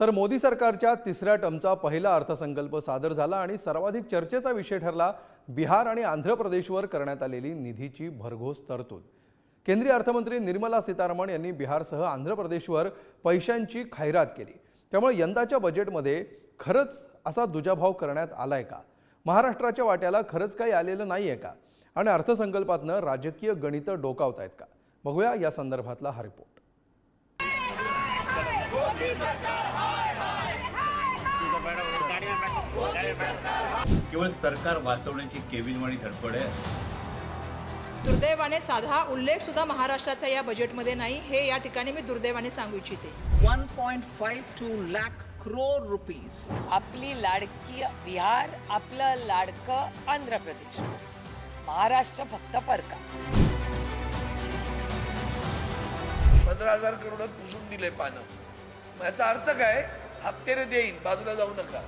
तर मोदी सरकारच्या तिसऱ्या टमचा पहिला अर्थसंकल्प सादर झाला आणि सर्वाधिक चर्चेचा विषय ठरला बिहार आणि आंध्र प्रदेशवर करण्यात आलेली निधीची भरघोस तरतूद. केंद्रीय अर्थमंत्री निर्मला सीतारामन यांनी बिहारसह आंध्र प्रदेशवर पैशांची खैरात केली. त्यामुळे यंदाच्या बजेटमध्ये खरंच असा दुजाभाव करण्यात आलाय का? महाराष्ट्राच्या वाट्याला खरंच काही आलेलं नाही आहे का? आणि अर्थसंकल्पातनं राजकीय गणितं डोकावतायत का? बघूया या संदर्भातला हा रिपोर्ट. केवळ सरकार वाचवण्याची केविलवाणी धडपड आहे. दुर्दैवाने साधा उल्लेख सुद्धा महाराष्ट्राचा या बजेटमध्ये नाही. हे या ठिकाणी मी दुर्दैवाने सांगू इच्छिते. 1.52 lakh crore rupees. आपली लाडकी बिहार आपलं लाडकं आंध्र प्रदेश. महाराष्ट्र फक्त परका. पंधरा हजार करोडात पुसून दिले पानं. याचा अर्थ काय? हप्त्याने देईन बाजूला जाऊ नका.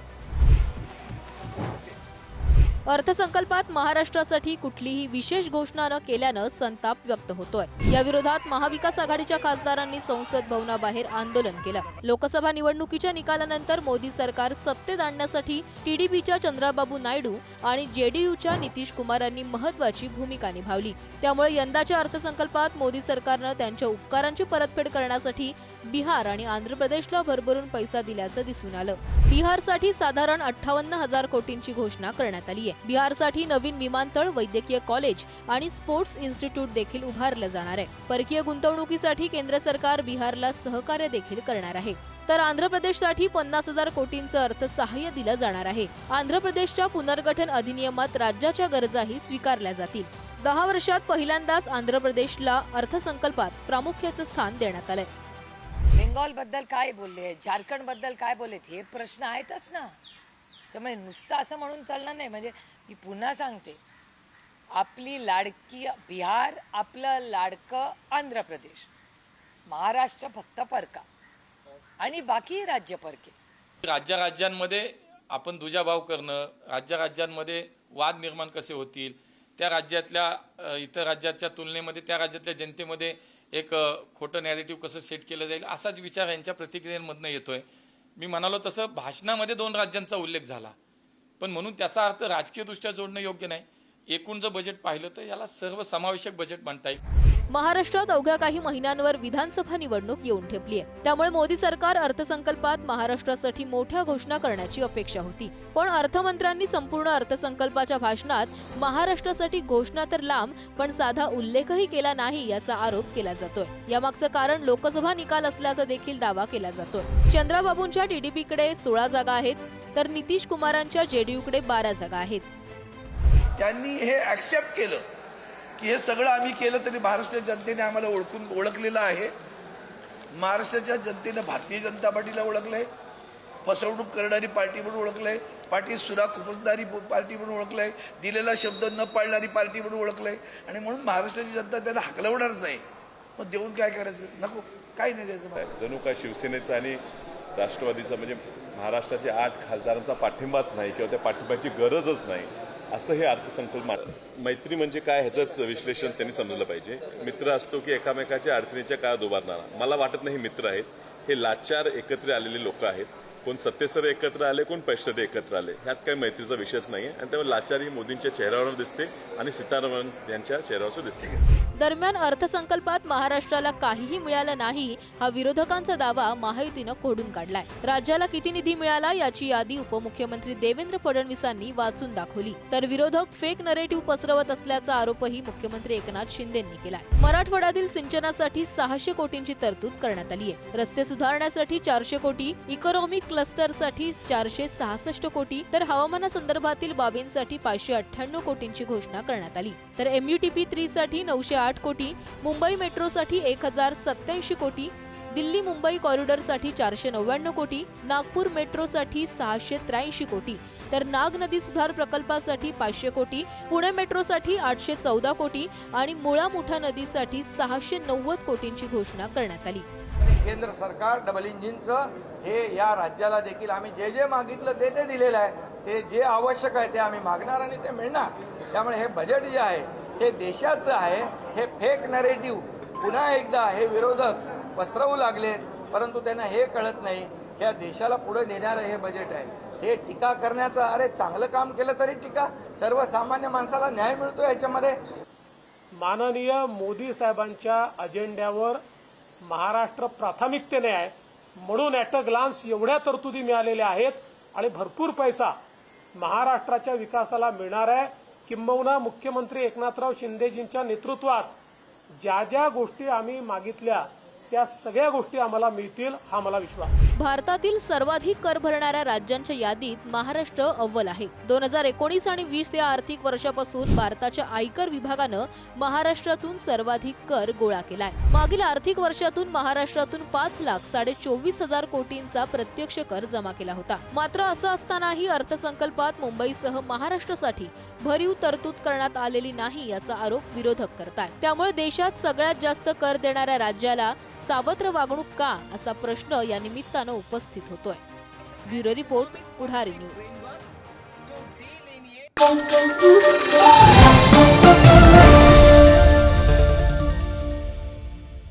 अर्थसंकल्पात महाराष्ट्रासाठी कुठलीही विशेष घोषणा न केल्यानं संताप व्यक्त होतोय. या विरोधात महाविकास आघाडीच्या खासदारांनी संसद भवनाबाहेर आंदोलन केलं. लोकसभा निवडणुकीच्या निकालानंतर मोदी सरकार सत्तेत आणण्यासाठी टीडीपीच्या चंद्राबाबू नायडू आणि जेडीयूच्या नितीश कुमारांनी महत्वाची भूमिका निभावली. त्यामुळे यंदाच्या अर्थसंकल्पात मोदी सरकारनं त्यांच्या उपकारांची परतफेड करण्यासाठी बिहार आणि आंध्र प्रदेशला भरभरून पैसा दिल्याचं दिसून आलं. बिहारसाठी साधारण अठ्ठावन्न हजार कोटींची घोषणा करण्यात आली आहे बिहारसाठी नवीन विमानतळ वैद्यकीय कॉलेज आणि स्पोर्ट्स इन्स्टिट्यूट देखील उभारलं जाणार आहे. परकीय गुंतवणुकीसाठी केंद्र सरकार बिहारला सहकार्य देखील करणार आहे. तर आंध्र प्रदेशसाठी पन्नास हजार कोटींचं अर्थसहाय्य दिलं जाणार आहे. आंध्र प्रदेशच्या पुनर्गठन अधिनियमात राज्याच्या गरजाही स्वीकारल्या जातील. दहा वर्षात पहिल्यांदाच आंध्र प्रदेशला अर्थसंकल्पात प्रामुख्याचं स्थान देण्यात आलंय. बेंगॉलबद्दल काय बोलले झारखंडबद्दल काय बोलले हे प्रश्न आहेतच ना. त्यामुळे नुसतं असं म्हणून चालणार नाही. म्हणजे मी पुन्हा सांगते. आपली लाडकी बिहार आपलं लाडकं आंध्र प्रदेश. महाराष्ट्र फक्त परका. आणि बाकी राज्य परके. राज्यांमध्ये आपण दुजाभाव करणं राज्य राज्यांमध्ये वाद निर्माण कसे होतील त्या राज्यातल्या इतर राज्याच्या तुलनेमध्ये त्या राज्यातल्या जनतेमध्ये एक खोटं नॅरेटिव्ह कसं सेट केलं जाईल असाच विचार यांच्या प्रतिक्रियांमधनं येतोय. मी म्हणालो तसं भाषणामध्ये दोन राज्यांचा उल्लेख झाला. पण म्हणून त्याचा अर्थ राजकीयदृष्ट्या जोडणं योग्य नाही. एकूण जर बजेट पाहिलं तर याला सर्व समावेशक बजेट म्हणता येईल. महाराष्ट्रात अवघ्या काही महिन्यांवर विधानसभा निवडणूक येऊन ठेपली आहे त्यामुळे मोदी सरकार अर्थसंकल्पात महाराष्ट्रासाठी मोठ्या घोषणा करण्याची अपेक्षा होती. पण अर्थमंत्र्यांनी संपूर्ण अर्थसंकल्पाच्या भाषणात महाराष्ट्रासाठी घोषणा तर लांब पण साधा उल्लेखही केला नाही याचा आरोप केला जातोय. यामागचं कारण लोकसभा निकाल असल्याचा देखील दावा केला जातोय. चंद्राबाबूंच्या टीडीपीकडे सोळा जागा आहेत तर नितीश कुमारांच्या जेडीयूकडे बारा जागा आहेत. त्यांनी हे ऍक्सेप्ट केलं. की हे सगळं आम्ही केलं तरी महाराष्ट्राच्या जनतेने आम्हाला ओळखून ओळखलेलं आहे. महाराष्ट्राच्या जनतेनं भारतीय जनता पार्टीला ओळखलंय. फसवणूक करणारी पार्टी म्हणून ओळखलंय. पार्टी सुरा खुपसणारी पार्टी म्हणून ओळखलंय. दिलेला शब्द न पाळणारी पार्टी म्हणून ओळखलंय. आणि म्हणून महाराष्ट्राची जनता त्यांना हकलवणारच नाही मग देऊन काय करायचं? नको. काही नाही द्यायचं जणू काय शिवसेनेचा आणि राष्ट्रवादीचा म्हणजे महाराष्ट्राच्या आठ खासदारांचा पाठिंबाच नाही किंवा त्या पाठिंब्याची गरजच नाही. असं हे अर्थसंकल्प मैत्री म्हणजे काय ह्याचंच विश्लेषण त्यांनी समजलं पाहिजे. मित्र असतो की एकामेकाच्या अडचणीच्या काळात उभारणारा. मला वाटत नाही हे मित्र आहेत. हे लाचार एकत्र आलेले लोक आहेत. कोण सत्तेसर एकत्र आले कोण पैशासाठी एकत्र आले ह्यात काही मैत्रीचा विषयच नाही आणि त्यामुळे लाचारी मोदींच्या चेहऱ्यावर दिसते आणि सीतारामन यांच्या चेहऱ्यावर दिसते. दरम्यान अर्थसंकल्पात महाराष्ट्राला काहीही मिळालं नाही हा विरोधकांचा दावा महायुतीनं खोडून काढलाय. राज्याला किती निधी मिळाला याची यादी उपमुख्यमंत्री देवेंद्र फडणवीसांनी वाचून दाखवली. तर विरोधक फेक नरेटिव्ह पसरवत असल्याचा आरोपही मुख्यमंत्री एकनाथ शिंदेंनी केलाय. मराठवाड्यातील सिंचनासाठी सहाशे कोटींची तरतूद करण्यात आली आहे रस्ते सुधारण्यासाठी चारशे कोटी इकॉनॉमिक क्लस्टरसाठी चारशे सहासष्ट कोटी तर हवामानासंदर्भातील बाबींसाठी पाचशे अठ्ठ्याण्णव कोटींची घोषणा करण्यात आली. तर एमयूटीपी थ्री साठी नऊशे आठ कोटी मुंबई मेट्रोसाठी एक हजार सत्याऐंशी कोटी दिल्ली मुंबई कॉरिडॉरसाठी चारशे नव्याण्णव कोटी नागपूर मेट्रोसाठी सहाशे त्र्याऐंशी कोटी. तर नाग नदी सुधार प्रकल्पासाठी पाचशे कोटी पुणे मेट्रोसाठी आठशे चौदा कोटी आणि मुळा मुठा नदीसाठी सहाशे नव्वद कोटींची घोषणा करण्यात आली. आणि केंद्र सरकार डबल इंजिनचं हे या राज्याला देखील आम्ही जे जे मागितलं ते ते दिलेलं आहे. ते जे आवश्यक आहे ते आम्ही मागणार आणि ते मिळणार. त्यामुळे हे बजेट जे आहे हे देशाचं आहे हे फेक नरेटिव्ह पुन्हा एकदा हे विरोधक पसरवू लागलेत परंतु त्यांना हे कळत नाही या देशाला पुढे नेणारं हे बजेट आहे. हे टीका करण्याचं अरे चांगलं काम केलं तरी टीका. सर्वसामान्य माणसाला न्याय मिळतो याच्यामध्ये. माननीय मोदी साहेबांच्या अजेंड्यावर महाराष्ट्र प्राथमिकतेने आहे. म्हणून ॲट अ ग्लान्स एवढ्या तरतुदी मिळालेल्या आहेत आणि भरपूर पैसा महाराष्ट्राच्या विकासाला मिळणार आहे. किंबहुना मुख्यमंत्री एकनाथराव शिंदेजींच्या नेतृत्वात ज्या ज्या गोष्टी आम्ही मागितल्या त्या सगळ्या गोष्टी आम्हाला मिळतील हा मला विश्वास आहे भारतातील सर्वाधिक कर भरणाऱ्या राज्यांच्या यादीत महाराष्ट्र अव्वल आहे. दोन हजार एकोणीस आणि वीस या आर्थिक वर्षापासून भारताच्या आयकर विभागानं महाराष्ट्रातून सर्वाधिक कर गोळा केलाय. मागील आर्थिक वर्षातून महाराष्ट्रातून पाच लाख साडे चोवीस हजार कोटींचा प्रत्यक्ष कर जमा केला होता. मात्र असं असतानाही अर्थसंकल्पात मुंबईसह महाराष्ट्रासाठी भरीव तरतूद करण्यात आलेली नाही असा आरोप विरोधक करतात त्यामुळे देशात सगळ्यात जास्त कर देणाऱ्या राज्याला सावत्र वागणूक का असा प्रश्न या निमित्तानं उपस्थित होतोय. Bureau report Pudhari news. To